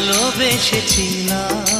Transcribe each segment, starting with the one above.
ভালোবেসেছিলাম।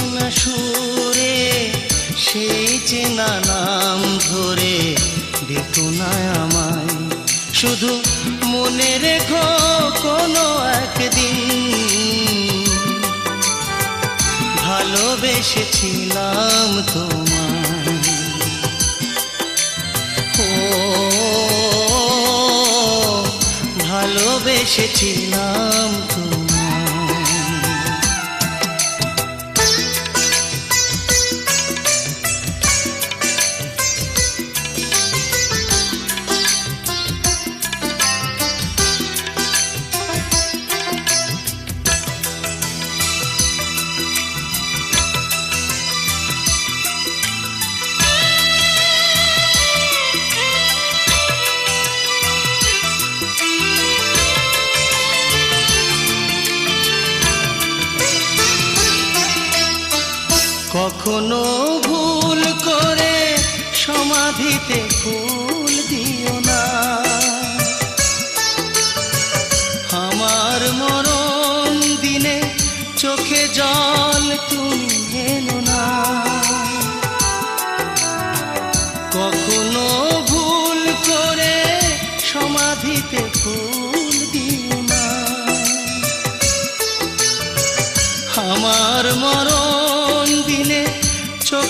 চেনা সুরে, সেই চেনা নাম ধরে দেখো না আমায়। শুধু মনে রেখো কোনো একদিন। ভালোবেসেছিলাম তোমায়। ও, ভালোবেসেছিলাম তোমায়। কখনো ভুল করে সমাধিতে ফুল দিও না। আমার মরণ দিনে চোখে জল তুমি এনো না। কখনো ভুল করে সমাধিতে ফুল দিও না। আমার মরণ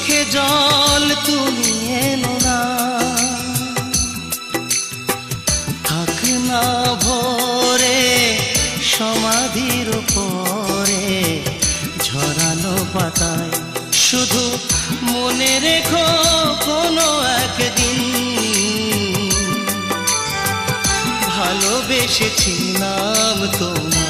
চোখে জল তুমি এনো না। থাক না ভরে, সমাধির পরে ঝরানো পাতায় শুধু মনে রেখো কোনো একদিন। ভালোবেসেছিলাম তোমায়।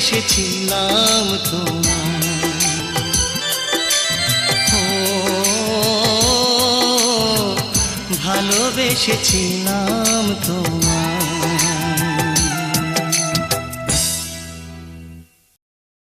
ভালোবেসেছিলাম তোমার ভালোবেসেছিলাম তোমায়।